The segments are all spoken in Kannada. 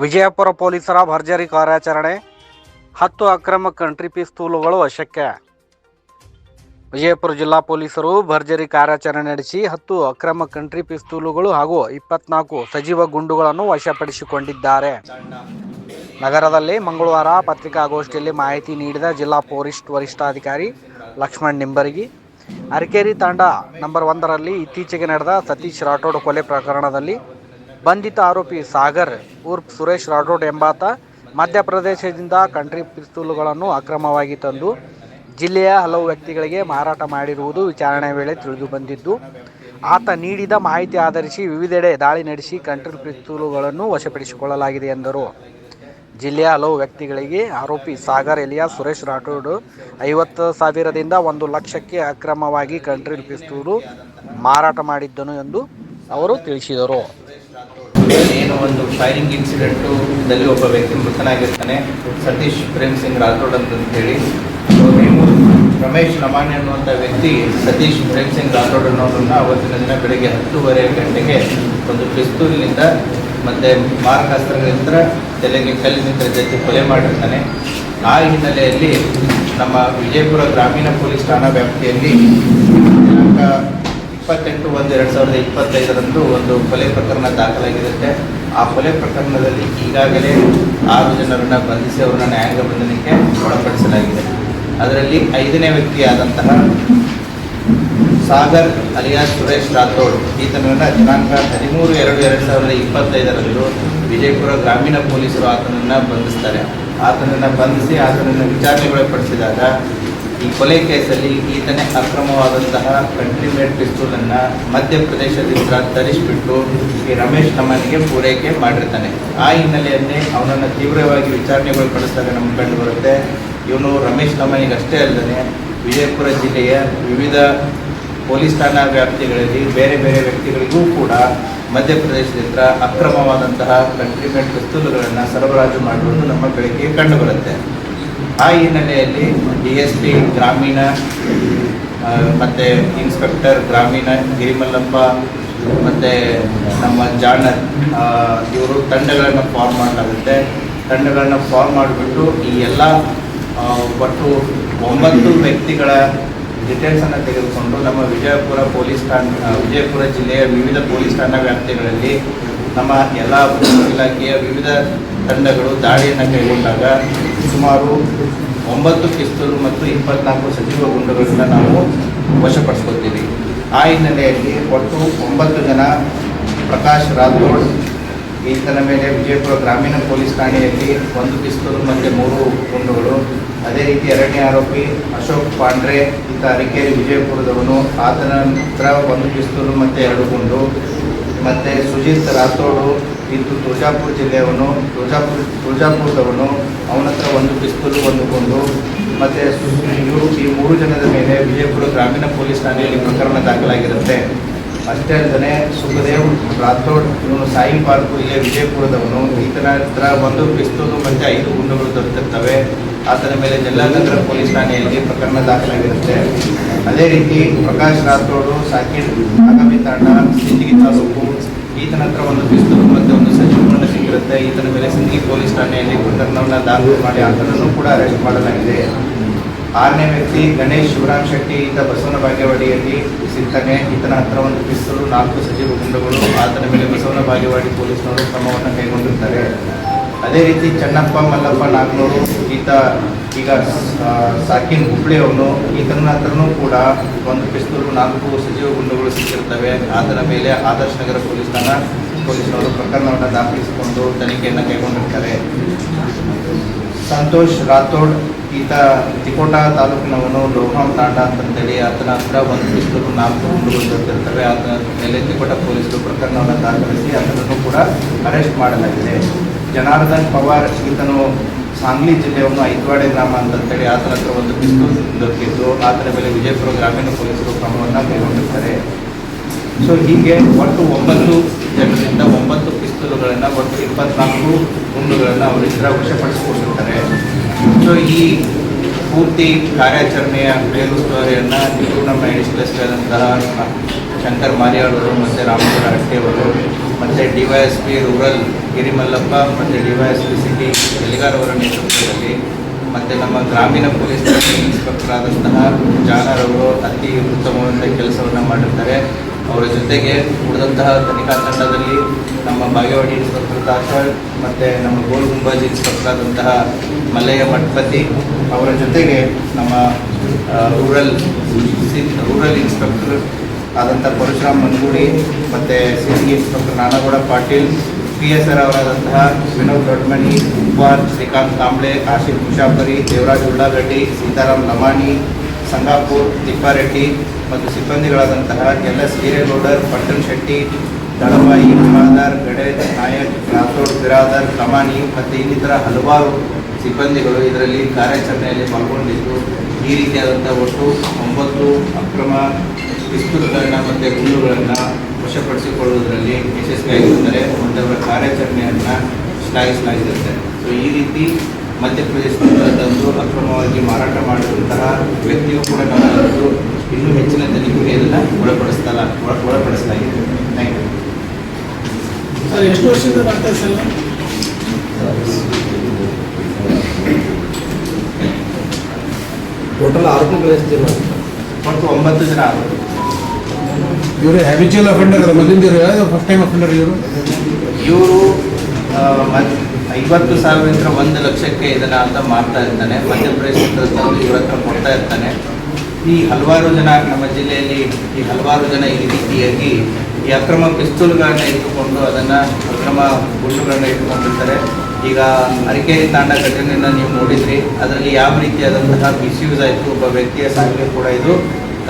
ವಿಜಯಪುರ ಪೊಲೀಸರ ಭರ್ಜರಿ ಕಾರ್ಯಾಚರಣೆ. ಹತ್ತು ಅಕ್ರಮ ಕಂಟ್ರಿ ಪಿಸ್ತೂಲುಗಳು ವಶಕ್ಕೆ. ವಿಜಯಪುರ ಜಿಲ್ಲಾ ಪೊಲೀಸರು ಭರ್ಜರಿ ಕಾರ್ಯಾಚರಣೆ ನಡೆಸಿ ಹತ್ತು ಅಕ್ರಮ ಕಂಟ್ರಿ ಪಿಸ್ತೂಲುಗಳು ಹಾಗೂ ಇಪ್ಪತ್ನಾಲ್ಕು ಸಜೀವ ಗುಂಡುಗಳನ್ನು ವಶಪಡಿಸಿಕೊಂಡಿದ್ದಾರೆ. ನಗರದಲ್ಲಿ ಮಂಗಳವಾರ ಪತ್ರಿಕಾಗೋಷ್ಠಿಯಲ್ಲಿ ಮಾಹಿತಿ ನೀಡಿದ ಜಿಲ್ಲಾ ಪೊಲೀಸ್ ವರಿಷ್ಠಾಧಿಕಾರಿ ಲಕ್ಷ್ಮಣ್ ನಿಂಬರಗಿ. ಅರಕೇರಿ ತಾಂಡ ನಂಬರ್ ಒಂದರಲ್ಲಿ ಇತ್ತೀಚೆಗೆ ನಡೆದ ಸತೀಶ್ ರಾಠೋಡ್ ಕೊಲೆ ಪ್ರಕರಣದಲ್ಲಿ ಬಂಧಿತ ಆರೋಪಿ ಸಾಗರ್, ಉರ್ಫ್ ಸುರೇಶ್ ರಾಠೋಡ್ ಎಂಬಾತ ಮಧ್ಯಪ್ರದೇಶದಿಂದ ಕಂಟ್ರಿ ಪಿಸ್ತೂಲುಗಳನ್ನು ಅಕ್ರಮವಾಗಿ ತಂದು ಜಿಲ್ಲೆಯ ಹಲವು ವ್ಯಕ್ತಿಗಳಿಗೆ ಮಾರಾಟ ಮಾಡಿರುವುದು ವಿಚಾರಣೆ ವೇಳೆ ತಿಳಿದು ಬಂದಿದ್ದು, ಆತ ನೀಡಿದ ಮಾಹಿತಿ ಆಧರಿಸಿ ವಿವಿಧೆಡೆ ದಾಳಿ ನಡೆಸಿ ಕಂಟ್ರಿ ಪಿಸ್ತೂಲುಗಳನ್ನು ವಶಪಡಿಸಿಕೊಳ್ಳಲಾಗಿದೆ ಎಂದರು. ಜಿಲ್ಲೆಯ ಹಲವು ವ್ಯಕ್ತಿಗಳಿಗೆ ಆರೋಪಿ ಸಾಗರ್ ಎಲಿಯಾ ಸುರೇಶ್ ರಾಠೋಡ್ ಐವತ್ತು ಸಾವಿರದಿಂದ ಒಂದು ಲಕ್ಷಕ್ಕೆ ಅಕ್ರಮವಾಗಿ ಕಂಟ್ರಿ ಪಿಸ್ತೂಲು ಮಾರಾಟ ಮಾಡಿದ್ದನು ಎಂದು ಅವರು ತಿಳಿಸಿದರು. ಏನು ಒಂದು ಫೈರಿಂಗ್ ಇನ್ಸಿಡೆಂಟು ದಲ್ಲಿ ಒಬ್ಬ ವ್ಯಕ್ತಿ ಮೃತನಾಗಿರ್ತಾನೆ. ಸತೀಶ್ ಪ್ರೇಮ್ ಸಿಂಗ್ ರಾಥೋಡ್ ನೀವು ರಮೇಶ್ ನಮಾನಿ ಅನ್ನುವಂಥ ವ್ಯಕ್ತಿ ಸತೀಶ್ ಪ್ರೇಮ್ ಸಿಂಗ್ ರಾಥೋಡ್ ಅನ್ನೋದನ್ನು ಅವತ್ತಿನ ದಿನ ಬೆಳಗ್ಗೆ ಹತ್ತೂವರೆ ಗಂಟೆಗೆ ಒಂದು ಪಿಸ್ತೂಲಿನಿಂದ ಮತ್ತು ಮಾರಕಾಸ್ತ್ರಗಳಿಂದ ತಲೆಗೆ ಕಲ್ಲಿನಿಂದ ಜೊತೆ ಕೊಲೆ ಮಾಡಿರ್ತಾನೆ. ಆ ಹಿನ್ನೆಲೆಯಲ್ಲಿ ನಮ್ಮ ವಿಜಯಪುರ ಗ್ರಾಮೀಣ ಪೊಲೀಸ್ ಠಾಣಾ ವ್ಯಾಪ್ತಿಯಲ್ಲಿ ಇಪ್ಪತ್ತೆಂಟು ಒಂದು ಎರಡು ಸಾವಿರದ ಇಪ್ಪತ್ತೈದರಂದು ಒಂದು ಕೊಲೆ ಪ್ರಕರಣ ದಾಖಲಾಗಿರುತ್ತೆ. ಆ ಕೊಲೆ ಪ್ರಕರಣದಲ್ಲಿ ಈಗಾಗಲೇ ಆರು ಜನರನ್ನು ಬಂಧಿಸಿ ಅವರನ್ನು ನ್ಯಾಯಾಂಗ ಬಂಧನಕ್ಕೆ ಒಳಪಡಿಸಲಾಗಿದೆ. ಅದರಲ್ಲಿ ಐದನೇ ವ್ಯಕ್ತಿಯಾದಂತಹ ಸಾಗರ್ ಅಲಿಯಾಸ್ ಸುರೇಶ್ ರಾಥೋಡ್, ಈತನನ್ನು ದಿನಾಂಕ ಹದಿಮೂರು ಎರಡು ಎರಡು ಸಾವಿರದ ಇಪ್ಪತ್ತೈದರಂದು ವಿಜಯಪುರ ಗ್ರಾಮೀಣ ಪೊಲೀಸರು ಆತನನ್ನು ಬಂಧಿಸ್ತಾರೆ. ಆತನನ್ನು ಬಂಧಿಸಿ ಆತನನ್ನು ವಿಚಾರಣೆಗೊಳಪಡಿಸಿದಾಗ ಈ ಕೊಲೆ ಕೇಸಲ್ಲಿ ಈತನೇ ಅಕ್ರಮವಾದಂತಹ ಕಂಟ್ರಿ ಮೇಡ್ ಪಿಸ್ತೂಲನ್ನು ಮಧ್ಯಪ್ರದೇಶದಿಂದ ತರಿಸಿಬಿಟ್ಟು ಈ ರಮೇಶ್ ತಮ್ಮನಿಗೆ ಪೂರೈಕೆ ಮಾಡಿರ್ತಾನೆ. ಆ ಹಿನ್ನೆಲೆಯಲ್ಲಿ ಅವನನ್ನು ತೀವ್ರವಾಗಿ ವಿಚಾರಣೆಗೊಳಪಡಿಸಿದಾಗ ನಮ್ಗೆ ಕಂಡು ಬರುತ್ತೆ, ಇವನು ರಮೇಶ್ ತಮ್ಮನಿಗೆ ಅಷ್ಟೇ ಅಲ್ಲದೆ ವಿಜಯಪುರ ಜಿಲ್ಲೆಯ ವಿವಿಧ ಪೊಲೀಸ್ ಠಾಣಾ ವ್ಯಾಪ್ತಿಗಳಲ್ಲಿ ಬೇರೆ ಬೇರೆ ವ್ಯಕ್ತಿಗಳಿಗೂ ಕೂಡ ಮಧ್ಯಪ್ರದೇಶದಿಂದ ಅಕ್ರಮವಾದಂತಹ ಕಂಟ್ರಿ ಮೇಡ್ ಪಿಸ್ತೂಲುಗಳನ್ನು ಸರಬರಾಜು ಮಾಡುವುದು ನಮ್ಮ ಬೆಳಕಿಗೆ ಕಂಡುಬರುತ್ತೆ. ಆ ಹಿನ್ನೆಲೆಯಲ್ಲಿ ಡಿ ಎಸ್ ಪಿ ಗ್ರಾಮೀಣ ಮತ್ತು ಇನ್ಸ್ಪೆಕ್ಟರ್ ಗ್ರಾಮೀಣ ಗಿರಿಮಲ್ಲಪ್ಪ, ಮತ್ತು ನಮ್ಮ ಜಾಣರ್ ಇವರು ತಂಡಗಳನ್ನು ಫಾರ್ಮ್ ಮಾಡಲಾಗುತ್ತೆ. ತಂಡಗಳನ್ನು ಫಾರ್ಮ್ ಮಾಡಿಬಿಟ್ಟು ಈ ಎಲ್ಲ ಒಟ್ಟು ಒಂಬತ್ತು ವ್ಯಕ್ತಿಗಳ ಡಿಟೇಲ್ಸನ್ನು ತೆಗೆದುಕೊಂಡು ನಮ್ಮ ವಿಜಯಪುರ ಪೊಲೀಸ್ ಠಾಣಾ ವಿಜಯಪುರ ಜಿಲ್ಲೆಯ ವಿವಿಧ ಪೊಲೀಸ್ ಠಾಣಾ ವ್ಯಾಪ್ತಿಗಳಲ್ಲಿ ನಮ್ಮ ಎಲ್ಲ ಇಲಾಖೆಯ ವಿವಿಧ ತಂಡಗಳು ದಾಳಿಯನ್ನು ಕೈಗೊಂಡಾಗ ಸುಮಾರು ಒಂಬತ್ತು ಕಿಸ್ತೂರು ಮತ್ತು ಇಪ್ಪತ್ನಾಲ್ಕು ಸಚಿವ ಗುಂಡುಗಳನ್ನು ನಾವು ವಶಪಡಿಸ್ಕೊತೀವಿ ಆ ಹಿನ್ನೆಲೆಯಲ್ಲಿ ಒಟ್ಟು ಒಂಬತ್ತು ಜನ ಪ್ರಕಾಶ್ ರಾಥೋಡ್, ಈತನ ಮೇಲೆ ವಿಜಯಪುರ ಗ್ರಾಮೀಣ ಪೊಲೀಸ್ ಠಾಣೆಯಲ್ಲಿ ಒಂದು ಪಿಸ್ತೂಲು ಮತ್ತು ಮೂರು ಗುಂಡುಗಳು. ಅದೇ ರೀತಿ ಎರಡನೇ ಆರೋಪಿ ಅಶೋಕ್ ಪಾಂಡ್ರೆ, ಈತ ಅರಿಕೇರಿ ವಿಜಯಪುರದವನು. ಆತನ ಹತ್ರ ಒಂದು ಪಿಸ್ತೂಲು ಮತ್ತು ಎರಡು ಗುಂಡು. ಮತ್ತು ಸುಜಿತ್ ರಾಥೋಡು ಇದು ತುಳಜಾಪುರ ಜಿಲ್ಲೆಯವನು, ತುಳಜಾಪುರ ತುಳಜಾಪುರದವನು, ಅವನ ಹತ್ರ ಒಂದು ಪಿಸ್ತೂಲು ಒಂದು ಗುಂಡು, ಮತ್ತು ಇವರು ಈ ಮೂರು ಜನದ ಮೇಲೆ ವಿಜಯಪುರ ಗ್ರಾಮೀಣ ಪೊಲೀಸ್ ಠಾಣೆಯಲ್ಲಿ ಪ್ರಕರಣ ದಾಖಲಾಗಿರುತ್ತೆ. ಅಷ್ಟೇ ಅಲ್ಲದೆ ಸುಖದೇವ್ ರಾಥೋಡ್, ಇವನು ಸಾಯಿ ಪಾರ್ಕು ಇಲ್ಲಿ ವಿಜಯಪುರದವನು. ಈತನ ಹತ್ರ ಒಂದು ಪಿಸ್ತೂಲು ಮತ್ತು ಐದು ಗುಂಡುಗಳು ದೊರೆತಿರ್ತವೆ. ಆತನ ಮೇಲೆ ಜಲ್ಲಾನಗರ ಪೊಲೀಸ್ ಠಾಣೆಯಲ್ಲಿ ಪ್ರಕರಣ ದಾಖಲಾಗಿರುತ್ತೆ. ಅದೇ ರೀತಿ ಪ್ರಕಾಶ್ ರಾಥೋಡು ಸಾಕಿರ್ ಆಗಮಿ ತಾಂಡ, ಸಿಂದಗಿ ತಾಲೂಕು, ಈತನ ಹತ್ರ ಒಂದು ಪಿಸ್ತೂರು ಮತ್ತು ಒಂದು ಸಜೀವವನ್ನು ಸಿಕ್ಕಿರುತ್ತೆ. ಈತನ ಮೇಲೆ ಸಿಂದಗಿ ಪೊಲೀಸ್ ಠಾಣೆಯಲ್ಲಿ ಪ್ರಕರಣವನ್ನು ದಾಖಲು ಮಾಡಿ ಆತನನ್ನು ಕೂಡ ಅರೆಸ್ಟ್ ಮಾಡಲಾಗಿದೆ. ಆರನೇ ವ್ಯಕ್ತಿ ಗಣೇಶ್ ಶಿವರಾಮ್ ಶೆಟ್ಟಿ, ಈತ ಬಸವನ ಬಾಗೇವಾಡಿಯಲ್ಲಿ ಸಿಗ್ತಾನೆ. ಈತನ ಹತ್ರ ಒಂದು ಪಿಸ್ತೂರು ನಾಲ್ಕು ಸಚಿವ ಗುಂಡುಗಳು. ಆತನ ಮೇಲೆ ಬಸವನ ಬಾಗೇವಾಡಿ ಪೊಲೀಸ್ನವರು ಕ್ರಮವನ್ನು ಕೈಗೊಂಡಿರ್ತಾರೆ. ಅದೇ ರೀತಿ ಚನ್ನಪ್ಪ, ಮಲ್ಲಪ್ಪ, ನಾಗ್ನೂರು, ಈತ ಈಗ ಸಾಕಿನ್ ಹುಬ್ಳಿ ಅವನು. ಈತನ ಹತ್ರನೂ ಕೂಡ ಒಂದು ಪಿಸ್ತೂಲು ನಾಲ್ಕು ಸಜೀವ ಗುಂಡುಗಳು ಸಿಕ್ಕಿರ್ತವೆ. ಅದರ ಮೇಲೆ ಆದರ್ಶ ನಗರ ಪೊಲೀಸ್ ಠಾಣಾ ಪೊಲೀಸರು ಪ್ರಕರಣವನ್ನು ದಾಖಲಿಸಿಕೊಂಡು ತನಿಖೆಯನ್ನು ಕೈಗೊಂಡಿರ್ತಾರೆ. ಸಂತೋಷ್ ರಾಥೋಡ್, ಈತ ತಿಕೋಟ ತಾಲೂಕಿನವನು ಲೋಹಾಮ್ ತಾಂಡ ಅಂತಂತೇಳಿ ಆತನ ಹತ್ರ ಒಂದು ಪಿಸ್ತೂಲು ನಾಲ್ಕು ಗುಂಡುಗಳು ದೊರೆತಿರ್ತವೆ ಆತನ ಮೇಲೆ ತಿಕೋಟ ಪೊಲೀಸರು ಪ್ರಕರಣವನ್ನು ದಾಖಲಿಸಿ ಅದನ್ನು ಕೂಡ ಅರೆಸ್ಟ್ ಮಾಡಲಾಗಿದೆ. ಜನಾರ್ದನ್ ಪವಾರ್ ಈತನು ಸಾಂಗ್ಲಿ ಜಿಲ್ಲೆಯವನು ಐದ್ವಾಡೆ ಗ್ರಾಮ ಅಂತೇಳಿ ಆತನ ಹತ್ರ ಒಂದು ಪಿಸ್ತೂಲ್ ದೊರಕಿದ್ದು ಆತನ ಮೇಲೆ ವಿಜಯಪುರ ಗ್ರಾಮೀಣ ಪೊಲೀಸರು ಕ್ರಮವನ್ನು ಕೈಗೊಂಡಿದ್ದಾರೆ ಸೊ ಹೀಗೆ ಒಟ್ಟು ಒಂಬತ್ತು ಜನರಿಂದ ಒಂಬತ್ತು ಪಿಸ್ತೂಲುಗಳನ್ನು, ಒಟ್ಟು ಇಪ್ಪತ್ನಾಲ್ಕು ಗುಂಡುಗಳನ್ನು ಅವರಿಂದ ವಶಪಡಿಸಿಕೊಂಡಿರ್ತಾರೆ. ಸೊ ಈ ಪೂರ್ತಿ ಕಾರ್ಯಾಚರಣೆಯ ಮೇಲುಸ್ತುವಾರಿಯನ್ನು ಎಡಿಷನಲ್ ಆದಂತಹ ಶಂಕರ್ ಮಾರಿಯಾಳವರು ಮತ್ತು ರಾಮಚಂದ್ರ ಹಟ್ಟಿಯವರು ಮತ್ತು D Y S P rural Girimallappa, ಮತ್ತು D Y S P city Elligar ಅವರ ನೇತೃತ್ವದಲ್ಲಿ, ಮತ್ತು ನಮ್ಮ ಗ್ರಾಮೀಣ ಪೊಲೀಸ್ ಇನ್ಸ್ಪೆಕ್ಟರ್ ಆದಂತಹ ಜಾನರವರು ಅತಿ ಉತ್ತಮವಾದ ಕೆಲಸವನ್ನು ಮಾಡಿರ್ತಾರೆ. ಅವರ ಜೊತೆಗೆ ಉಳಿದಂತಹ ತನಿಖಾ ತಂಡದಲ್ಲಿ ನಮ್ಮ ಬಾಗೇವಾಡಿ ಇನ್ಸ್ಪೆಕ್ಟರ್ ದಾಸವಾಳ್, ಮತ್ತು ನಮ್ಮ ಗೋಲ್ ಗುಂಬಾಜ್ ಇನ್ಸ್ಪೆಕ್ಟರ್ ಆದಂತಹ ಮಲ್ಲಯ್ಯ ಮಠಪತಿ ಅವರ ಜೊತೆಗೆ ನಮ್ಮ ರೂರಲ್ ರೂರಲ್ ಇನ್ಸ್ಪೆಕ್ಟರ್ ಆದಂಥ ಪರಶುರಾಮ್ ಮನ್ಗುಡಿ ಮತ್ತು city doctor Nanagouda Patil P S R ಅವರಾದಂತಹ Vinod Doddamani Uppar Shrikant Kamble Asif Mushafari Devaraj Ullagaddi, Sitaram Lamani Sangapur, Thippareddy ಮತ್ತು ಸಿಬ್ಬಂದಿಗಳಾದಂತಹ ಎಲ್ಲ ಸೀರೆಗೌಡರ್ ಪಟ್ಟಣ್ ಶೆಟ್ಟಿ ದಳಬಾಯಿ ಮಾದಾರ್ ಗಡೆ, ನಾಯಕ್ ರಾಥೋಡ್ ಬಿರಾದರ್, ಕಮಾನಿ ಮತ್ತು ಇನ್ನಿತರ ಹಲವಾರು ಸಿಬ್ಬಂದಿಗಳು ಇದರಲ್ಲಿ ಕಾರ್ಯಾಚರಣೆಯಲ್ಲಿ ಪಾಲ್ಗೊಂಡಿದ್ದು. ಈ ರೀತಿಯಾದಂಥ ಒಟ್ಟು ಒಂಬತ್ತು ಅಕ್ರಮ ಪಿಸ್ತೂಲ್ಗಳನ್ನ ಮತ್ತು ಗುಂಡುಗಳನ್ನು ವಶಪಡಿಸಿಕೊಳ್ಳುವುದರಲ್ಲಿ ಯಶಸ್ವಿಯಾಗಿರುತ್ತಾರೆ. ಮತ್ತು ಅವರ ಕಾರ್ಯಾಚರಣೆಯನ್ನು ಶ್ಲಾಘಿಸಲಾಗಿರುತ್ತೆ. ಸೊ ಈ ರೀತಿ ಮಧ್ಯಪ್ರದೇಶದಿಂದ ತಂದು ಅಕ್ರಮವಾಗಿ ಮಾರಾಟ ಮಾಡಿದಂತಹ ವ್ಯಕ್ತಿಯು ಕೂಡ ನಾವು ಇನ್ನೂ ಹೆಚ್ಚಿನ ತನಿಖೆಗೆ ಇದನ್ನು ಒಳಪಡಿಸ್ತಲ್ಲ ಒಳ- ಒಳಪಡಿಸಲಾಗಿದೆ ಥ್ಯಾಂಕ್ ಯು ಸರ್ ಎಷ್ಟು ವರ್ಷದಿಂದ ಆಗ್ತಾ ಸರ್? ಟೋಟಲ್ ಆರು ಜನ ಒಟ್ಟು ಒಂಬತ್ತು ಜನ ಆದರು ಇವರು ಹ್ಯಾಬಿಚುವಲ್ ಅಫೆಂಡರ್ ಅಲ್ಲ, ಮೊದಲಿಂದ ಇವರು ಫಸ್ಟ್ ಟೈಮ್ ಅಫೆಂಡರ್ ಇವರು? ಇವರು ಐವತ್ತು ಸಾವಿರದಿಂದ ಒಂದು ಲಕ್ಷಕ್ಕೆ ಇದನ್ನ ಅಂತ ಮಾಡ್ತಾ ಇರ್ತಾನೆ. ಮಧ್ಯಪ್ರದೇಶದಿಂದ ತಂದು ಇವ್ರ ಹತ್ರ ಕೊಡ್ತಾ ಇರ್ತಾನೆ. ಈ ಹಲವಾರು ಜನ ನಮ್ಮ ಜಿಲ್ಲೆಯಲ್ಲಿ ಈ ಹಲವಾರು ಜನ ಈ ರೀತಿಯಾಗಿ ಈ ಅಕ್ರಮ ಪಿಸ್ತೂಲ್ಗಳನ್ನ ಇಟ್ಟುಕೊಂಡು ಅದನ್ನು ಅಕ್ರಮ ಗುಂಡುಗಳನ್ನ ಇಟ್ಟುಕೊಂಡಿರ್ತಾರೆ. ಈಗ ಅರಿಕೇರಿ ತಾಂಡ ಘಟನೆಯನ್ನು ನೀವು ನೋಡಿದ್ರಿ. ಅದರಲ್ಲಿ ಯಾವ ರೀತಿಯಾದಂತಹ ಮಿಸ್ಯೂಸ್ ಆಯಿತು, ಒಬ್ಬ ವ್ಯಕ್ತಿಯ ಸಾವಿಗೆ ಕೂಡ ಇದು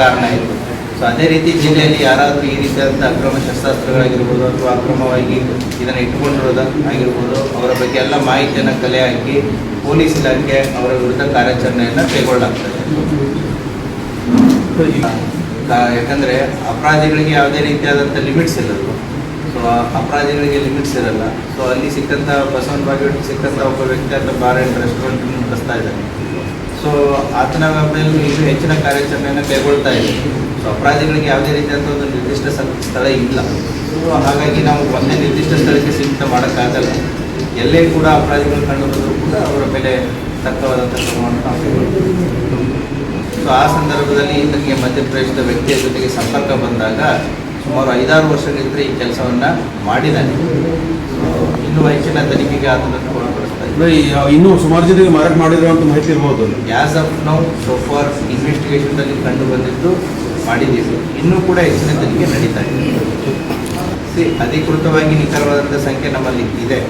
ಕಾರಣ ಆಯಿತು ಸೊ ಅದೇ ರೀತಿ ಜಿಲ್ಲೆಯಲ್ಲಿ ಯಾರಾದರೂ ಈ ರೀತಿಯಾದಂಥ ಅಕ್ರಮ ಶಸ್ತ್ರಾಸ್ತ್ರಗಳಾಗಿರ್ಬೋದು ಅಥವಾ ಅಕ್ರಮವಾಗಿ ಇದನ್ನು ಇಟ್ಕೊಂಡಿರೋದು ಆಗಿರ್ಬೋದು, ಅವರ ಬಗ್ಗೆ ಎಲ್ಲ ಮಾಹಿತಿಯನ್ನು ಕಲೆ ಹಾಕಿ ಪೊಲೀಸ್ ಇಲಾಖೆ ಅವರ ವಿರುದ್ಧ ಕಾರ್ಯಾಚರಣೆಯನ್ನು ಕೈಗೊಳ್ಳಲಾಗ್ತದೆ. ಯಾಕಂದರೆ ಅಪರಾಧಿಗಳಿಗೆ ಯಾವುದೇ ರೀತಿಯಾದಂಥ ಲಿಮಿಟ್ಸ್ ಇರಲ್ಲ ಸೊ ಅಪರಾಧಿಗಳಿಗೆ ಲಿಮಿಟ್ಸ್ ಇರಲ್ಲ. ಸೊ ಅಲ್ಲಿ ಸಿಕ್ಕಂಥ ಬಸವನ ಬಾಗೇವಾಡಿ ಸಿಕ್ಕಂಥ ಒಬ್ಬ ವ್ಯಕ್ತಿ ಅಥವಾ ಬಾರ್ ಆ್ಯಂಡ್ ರೆಸ್ಟೋರೆಂಟ್ ನಡೆಸ್ತಾ ಇದ್ದಾನೆ. ಸೊ ಆತನ ಮೇಲೆ ಇನ್ನೂ ಹೆಚ್ಚಿನ ಕಾರ್ಯಾಚರಣೆಯನ್ನು ಕೈಗೊಳ್ತಾ ಇದೆ. ಸೊ ಅಪರಾಧಿಗಳಿಗೆ ಯಾವುದೇ ರೀತಿಯಾದಂಥ ಒಂದು ನಿರ್ದಿಷ್ಟ ಸ್ಥಳ ಇಲ್ಲ. ಸೊ ಹಾಗಾಗಿ ನಾವು ಒಂದೇ ನಿರ್ದಿಷ್ಟ ಸ್ಥಳಕ್ಕೆ ಸೀಮಿತ ಮಾಡೋಕ್ಕಾಗಲ್ಲ. ಎಲ್ಲೇ ಕೂಡ ಅಪರಾಧಿಗಳು ಕಂಡು ಬಂದರೂ ಕೂಡ ಅವರ ಮೇಲೆ ತಕ್ಕವಾದಂಥ ಕ್ರಮವನ್ನು ನಾವು ಸೊ ಆ ಸಂದರ್ಭದಲ್ಲಿ ಈತನಿಗೆ ಮಧ್ಯಪ್ರದೇಶದ ವ್ಯಕ್ತಿಯ ಜೊತೆಗೆ ಸಂಪರ್ಕ ಬಂದಾಗ ಸುಮಾರು ಐದಾರು ವರ್ಷಗಳಿಂದ ಈ ಕೆಲಸವನ್ನು ಮಾಡಿದ್ದಾನೆ ಸೊ ಇನ್ನೂ ಹೆಚ್ಚಿನ ತನಿಖೆಗೆ ಆತನನ್ನು ಇನ್ನೂ ಸುಮಾರು ಜನರಿಗೆ ಮಾರಾಟ ಮಾಡಿದ್ರು ಅಂತ ಮಾಹಿತಿ ಇರ್ಬೋದು. As of now so far ಇನ್ವೆಸ್ಟಿಗೇಷನ್ದಲ್ಲಿ ಕಂಡು ಬಂದಿದ್ದು ಮಾಡಿದ್ದೀವಿ. ಇನ್ನೂ ಕೂಡ ಹೆಚ್ಚಿನ ತನಿಖೆ ನಡೀತಾ ಇದೆ. ಸಿ ಅಧಿಕೃತವಾಗಿ ನಿಖರವಾದಂಥ ಸಂಖ್ಯೆ ನಮ್ಮಲ್ಲಿ ಇದೆ.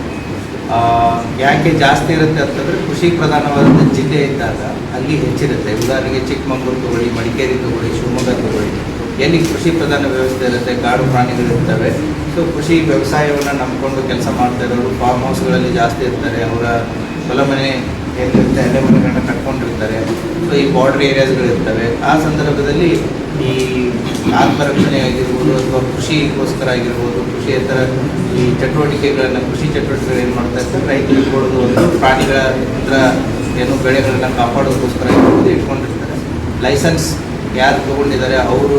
ಯಾಕೆ ಜಾಸ್ತಿ ಇರುತ್ತೆ ಅಂತಂದರೆ ಕೃಷಿ ಪ್ರಧಾನವಾದಂಥ ಜಿಲ್ಲೆ ಇದ್ದಾಗ ಅಲ್ಲಿ ಹೆಚ್ಚಿರುತ್ತೆ. ಉದಾಹರಣೆಗೆ ಚಿಕ್ಕಮಂಗ್ಳೂರು ತಗೊಳ್ಳಿ, ಮಡಿಕೇರಿ ತಗೊಳ್ಳಿ, ಶಿವಮೊಗ್ಗ ತಗೊಳ್ಳಿ. ಎಲ್ಲಿ ಕೃಷಿ ಪ್ರಧಾನ ವ್ಯವಸ್ಥೆ ಇರುತ್ತೆ, ಕಾಡು ಪ್ರಾಣಿಗಳಿರ್ತವೆ ಸೊ ಕೃಷಿ ವ್ಯವಸಾಯವನ್ನು ನಂಬಿಕೊಂಡು ಕೆಲಸ ಮಾಡ್ತಾ ಇರೋರು ಫಾರ್ಮ್ ಹೌಸ್ಗಳಲ್ಲಿ ಜಾಸ್ತಿ ಇರ್ತಾರೆ. ಅವರ ಹೊಲ ಮನೆ ಏನಿರುತ್ತೆ ಅಲ್ಲೇ ಮನೆಗಳನ್ನ ಕಟ್ಕೊಂಡಿರ್ತಾರೆ. ಸೊ ಈ ಬಾರ್ಡರ್ ಏರಿಯಾಸ್ಗಳಿರ್ತವೆ ಆ ಸಂದರ್ಭದಲ್ಲಿ ಈ ಆತ್ಮರಕ್ಷಣೆ ಆಗಿರ್ಬೋದು ಅಥವಾ ಕೃಷಿಗೋಸ್ಕರ ಆಗಿರ್ಬೋದು ಕೃಷಿಯೇತರ ಈ ಚಟುವಟಿಕೆಗಳನ್ನು, ಕೃಷಿ ಚಟುವಟಿಕೆಗಳು ಏನು ಮಾಡ್ತಾ ಇರ್ತಾರೆ ರೈತರು ಕೊಡೋದು ಒಂದು ಪ್ರಾಣಿಗಳ ಏನು ಬೆಳೆಗಳನ್ನು ಕಾಪಾಡೋದಕ್ಕೋಸ್ಕರ ಇಟ್ಕೊಂಡು ಇಟ್ಕೊಂಡಿರ್ತಾರೆ. ಲೈಸೆನ್ಸ್ ಯಾರು ತಗೊಂಡಿದ್ದಾರೆ, ಅವರು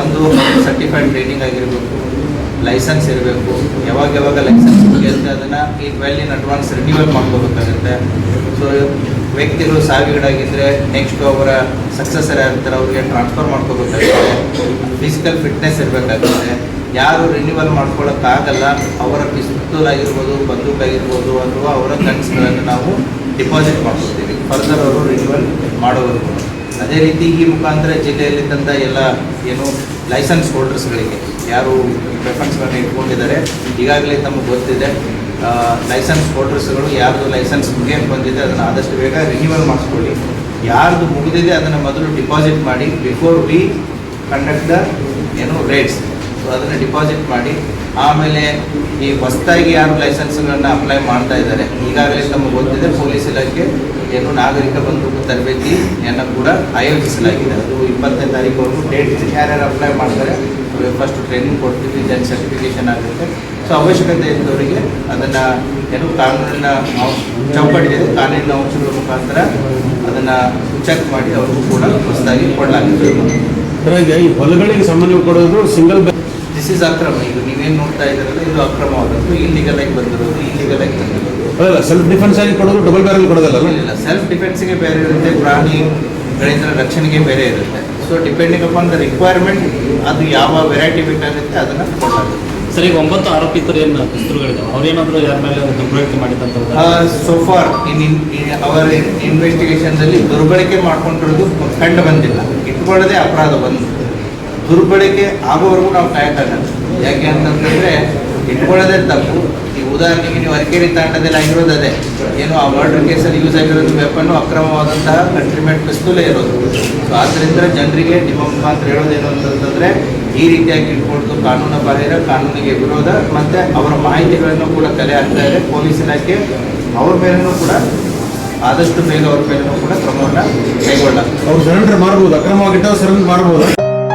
ಒಂದು ಸರ್ಟಿಫೈಡ್ ಟ್ರೈನಿಂಗ್ ಆಗಿರಬೇಕು ಲೈಸೆನ್ಸ್ ಇರಬೇಕು. ಯಾವಾಗ ಯಾವಾಗ ಲೈಸೆನ್ಸ್ ಮುಗಿಯುತ್ತೆ ಅದನ್ನು ಈ ವೆಲ್ ಇನ್ ಅಡ್ವಾನ್ಸ್ ರಿನ್ಯೂವಲ್ ಮಾಡ್ಕೋಬೇಕಾಗುತ್ತೆ. ಸೊ ವ್ಯಕ್ತಿಗಳು ಸಾವಿಗೀಡಾಗಿದ್ದರೆ ನೆಕ್ಸ್ಟ್ ಅವರ ಸಕ್ಸಸರ್ ಯಾರಿರ್ತಾರೆ ಅವ್ರಿಗೆ ಟ್ರಾನ್ಸ್ಫರ್ ಮಾಡ್ಕೋಬೇಕಾಗುತ್ತೆ. ಫಿಸಿಕಲ್ ಫಿಟ್ನೆಸ್ ಇರಬೇಕಾಗುತ್ತೆ. ಯಾರು ರಿನ್ಯೂವಲ್ ಮಾಡ್ಕೊಳ್ಳೋಕ್ಕಾಗಲ್ಲ ಅವರ ಪಿಸ್ತೂಲ್ ಆಗಿರ್ಬೋದು ಬಂದೂಕ್ ಆಗಿರ್ಬೋದು ಅಥವಾ ಅವರ ಗನ್ಸ್ಗಳನ್ನು ನಾವು ಡಿಪಾಸಿಟ್ ಮಾಡ್ಕೊಳ್ತೀವಿ. ಫರ್ದರ್ ಅವರು ರಿನ್ಯೂವಲ್ ಮಾಡೋವರೆಗೂ. ಅದೇ ರೀತಿ ಈ ಮುಖಾಂತರ ಜಿಲ್ಲೆಯಲ್ಲಿದ್ದಂಥ ಎಲ್ಲ ಏನು ಲೈಸೆನ್ಸ್ ಹೋಲ್ಡರ್ಸ್ಗಳಿಗೆ ಯಾರು ವೆಪನ್ಸ್ಗಳನ್ನ ಇಟ್ಕೊಂಡಿದ್ದಾರೆ, ಈಗಾಗಲೇ ತಮಗೆ ಗೊತ್ತಿದೆ. ಲೈಸೆನ್ಸ್ ಹೋಲ್ಡರ್ಸ್ಗಳು ಯಾರ್ದು ಲೈಸೆನ್ಸ್ ಮುಗಿಯಕ್ಕೆ ಬಂದಿದೆ, ಅದನ್ನು ಆದಷ್ಟು ಬೇಗ ರಿನ್ಯೂವಲ್ ಮಾಡಿಸ್ಕೊಳ್ಳಿ. ಯಾರ್ದು ಮುಗಿದಿದೆ, ಅದನ್ನು ಮೊದಲು ಡಿಪಾಸಿಟ್ ಮಾಡಿ ಬಿಫೋರ್ ವಿ ಕಂಡಕ್ಟ್ ದ ಏನು ರೇಟ್ಸ್ ಸೊ ಅದನ್ನು ಡಿಪಾಸಿಟ್ ಮಾಡಿ, ಆಮೇಲೆ ಈ ಹೊಸದಾಗಿ ಯಾರು ಲೈಸೆನ್ಸ್ಗಳನ್ನು ಅಪ್ಲೈ ಮಾಡ್ತಾ ಇದ್ದಾರೆ, ಈಗಾಗಲೇ ತಮಗೆ ಗೊತ್ತಿದೆ, ಪೊಲೀಸ್ ಇಲಾಖೆ ಏನು ನಾಗರಿಕ ಬಂದೂಕು ತರಬೇತಿಯನ್ನು ಕೂಡ ಆಯೋಜಿಸಲಾಗಿದೆ. ಅದು ಇಪ್ಪತ್ತನೇ ತಾರೀಕು ಡೇಟ್ ಯಾರ್ಯಾರು ಅಪ್ಲೈ ಮಾಡ್ತಾರೆ ಫಸ್ಟ್ ಟ್ರೈನಿಂಗ್ ಕೊಡ್ತೀವಿ ದೆನ್ ಸರ್ಟಿಫಿಕೇಷನ್ ಆಗುತ್ತೆ. ಸೊ ಅವಶ್ಯಕತೆ ಇದ್ದವರಿಗೆ ಅದನ್ನು ಏನು ಕಾನೂನಿನ ಚೌಕಟ್ಟಿದೆ ಕಾನೂನಿನ ಅಂಶಗಳ ಮುಖಾಂತರ ಅದನ್ನು ಚೆಕ್ ಮಾಡಿ ಅವ್ರಿಗೂ ಕೂಡ ಹೊಸದಾಗಿ ಕೊಡಲಾಗುತ್ತೆ. ಈ ಹೊಲಗಳಿಗೆ ಸಂಬಂಧ ಕೊಡೋದು ಸಿಂಗಲ್ ದಿಸ್ ಇಸ್ ಅಕ್ರಮ ಇದು ನೀವೇನು ನೋಡ್ತಾ ಇದ್ದೀರಲ್ಲ ಇದು ಅಕ್ರಮವಾದದ್ದು ಇಲ್ಲಿಗಲ್ ಆಗಿ ಬಂದಿರೋದು ಇಲ್ಲಿಗಲ್ ಆಗಿ ಬಂದಿರೋದು. ಅಲ್ಲ ಸೆಲ್ಫ್ ಡಿಫೆನ್ಸ್ ಆಗಿ ಕೊಡೋದು ಡಬಲ್ ಬ್ಯಾರಲ್ ಕೊಡೋದಲ್ಲ ಇಲ್ಲ ಸೆಲ್ಫ್ ಡಿಫೆನ್ಸ್ಗೆ ಬೇರೆ ಇರುತ್ತೆ ಪ್ರಾಣಿಗಳಿಂದ ರಕ್ಷಣೆಗೆ ಬೇರೆ ಇರುತ್ತೆ. So depending upon the requirement ಅದು ಯಾವ ವೆರೈಟಿ ಬೇಕಾಗುತ್ತೆ ಅದನ್ನು ಕೊಡಲಾಗುತ್ತೆ ಸರಿ ಈಗ ಒಂಬತ್ತು ಆರೋಪಿತರು ಏನು ಪಿಸ್ತೂಲ್ಗಳಿದಾವೆ ಅವರೇನಾದರೂ ಯಾರ ಮೇಲೆ ದುರ್ಬಳಕೆ ಮಾಡಿದಂಥ ಸೋ ಫಾರ್ ಇನ್ ಅವರ ಇನ್ವೆಸ್ಟಿಗೇಷನ್ದಲ್ಲಿ ದುರ್ಬಳಕೆ ಮಾಡ್ಕೊಂಡಿರೋದು ಕಂಡು ಬಂದಿಲ್ಲ. ಇಟ್ಕೊಳ್ಳೋದೇ ಅಪರಾಧ ಬಂದು. ದುರ್ಬಳಕೆ ಆಗೋವರೆಗೂ ನಾವು ಕಾಯಕ್ಕಾಗಲ್ಲ ಯಾಕೆ ಅಂತಂದ್ರೆ ಇಟ್ಕೊಳ್ಳೋದೇ ತಪ್ಪು. ಈ ಉದಾಹರಣೆಗೆ ನೀವು ಅರಕೇರಿ ತಾಂಡದಲ್ಲಿ ಆಗಿರೋದು ಅದೇ ಏನು ಆ ಮರ್ಡರ್ ಕೇಸಲ್ಲಿ ಯೂಸ್ ಆಗಿರೋದು ವೆಪನ್ನು ಅಕ್ರಮವಾದಂತಹ ಕಂಟ್ರಿಮೆಂಟ್ ಪಿಸ್ತೂಲೇ ಇರೋದು. ಸೊ ಆದ್ದರಿಂದ ಜನರಿಗೆ ನಿಮ್ಮ ಮುಖಾಂತರ ಹೇಳೋದೇನು ಅಂತಂದ್ರೆ ಈ ರೀತಿಯಾಗಿ ಇಟ್ಕೊಳ್ತು ಕಾನೂನು ಬಾಹಿರ, ಕಾನೂನಿಗೆ ವಿರೋಧ, ಮತ್ತೆ ಅವರ ಮಾಹಿತಿಗಳನ್ನು ಕೂಡ ಕಲೆ ಹಾಕ್ತಾ ಇದೆ ಪೊಲೀಸ್ ಇಲಾಖೆ ಅವ್ರ ಮೇಲೂ ಕೂಡ, ಆದಷ್ಟು ಬೇಗ ಅವ್ರ ಮೇಲೂ ಕೂಡ ಕ್ರಮವನ್ನು ಕೈಗೊಳ್ಳಲ್ಲ ಅವ್ರು ಸರೆಂಡರ್ ಮಾಡಬಹುದು ಅಕ್ರಮವಾಗಿಟ್ಟು ಸರೆಂಡರ್ ಮಾಡ್ಬೋದು.